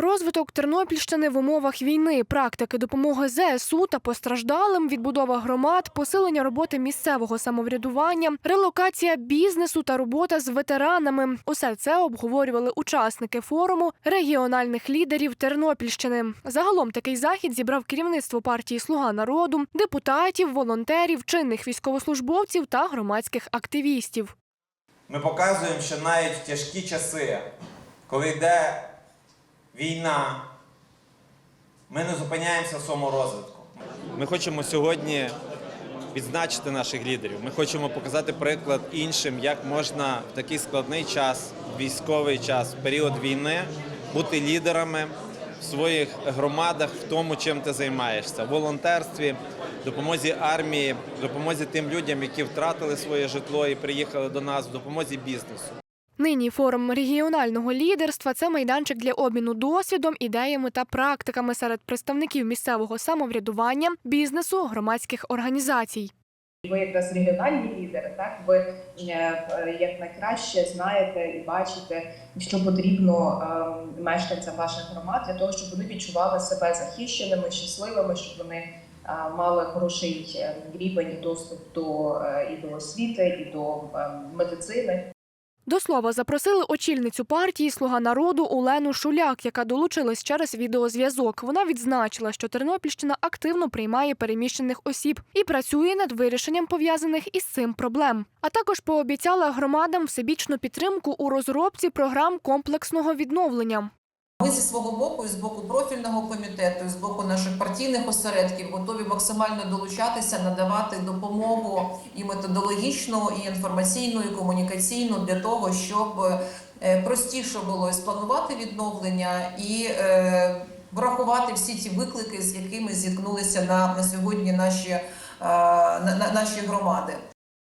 Розвиток Тернопільщини в умовах війни, практики допомоги ЗСУ та постраждалим, відбудова громад, посилення роботи місцевого самоврядування, релокація бізнесу та робота з ветеранами. Усе це обговорювали учасники форуму регіональних лідерів Тернопільщини. Загалом такий захід зібрав керівництво партії Слуга народу, депутатів, волонтерів, чинних військовослужбовців та громадських активістів. Ми показуємо, що навіть в тяжкі часи, коли йде війна, ми не зупиняємося в своєму розвитку. Ми хочемо сьогодні відзначити наших лідерів. Ми хочемо показати приклад іншим, як можна в такий складний час, військовий час, період війни бути лідерами в своїх громадах, в тому, чим ти займаєшся, в волонтерстві, допомозі армії, допомозі тим людям, які втратили своє житло і приїхали до нас, в допомозі бізнесу. Нині форум регіонального лідерства це майданчик для обміну досвідом, ідеями та практиками серед представників місцевого самоврядування, бізнесу, громадських організацій. Ви якраз регіональні лідери, так ви е, як найкраще знаєте і бачите, що потрібно е, мешканцям ваших громад для того, щоб вони відчували себе захищеними, щасливими, щоб вони е, мали хороший е, рівень доступ до і до освіти, і до е, медицини. До слова, запросили очільницю партії Слуга народу Олену Шуляк, яка долучилась через відеозв'язок. Вона відзначила, що Тернопільщина активно приймає переміщених осіб і працює над вирішенням пов'язаних із цим проблем. А також пообіцяла громадам всебічну підтримку у розробці програм комплексного відновлення. Ми зі свого боку, і з боку профільного комітету, з боку наших партійних осередків готові максимально долучатися, надавати допомогу і методологічну, і інформаційну, і комунікаційну для того, щоб е, простіше було і спланувати відновлення і е, врахувати всі ті виклики, з якими зіткнулися на, на сьогодні наші, е, на, на- наші громади.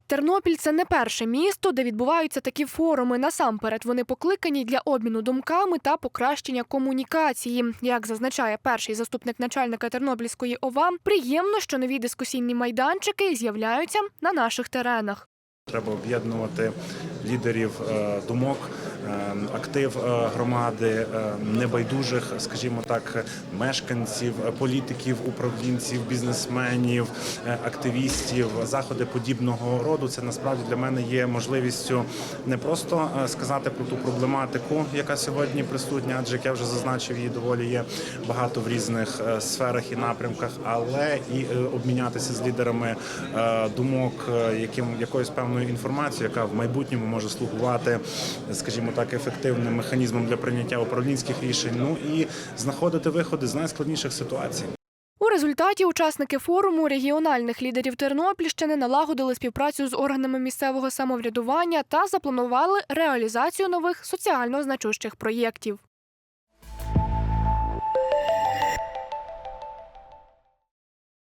Тернопіль це не перше місто, де відбуваються такі форуми. Насамперед вони покликані для обміну думками та покращення комунікації. Як зазначає перший заступник начальника Тернопільської ОВА, приємно, що нові дискусійні майданчики з'являються на наших теренах. Треба об'єднувати лідерів е, думок, актив е, громади, е, небайдужих, скажімо так, мешканців, е, політиків, управлінців, бізнесменів, е, активістів. Заходи подібного роду це насправді для мене є можливістю не просто сказати про ту проблематику, яка сьогодні присутня, адже як я вже зазначив, її доволі є багато в різних сферах і напрямках, але і обмінятися з лідерами думок, яким якоюсь певною інформацією, яка в майбутньому може слугувати, скажімо так, ефективним механізмом для прийняття управлінських рішень. Ну і знаходити виходи з найскладніших ситуацій. У результаті учасники форуму регіональних лідерів Тернопільщини налагодили співпрацю з органами місцевого самоврядування та запланували реалізацію нових соціально значущих проєктів.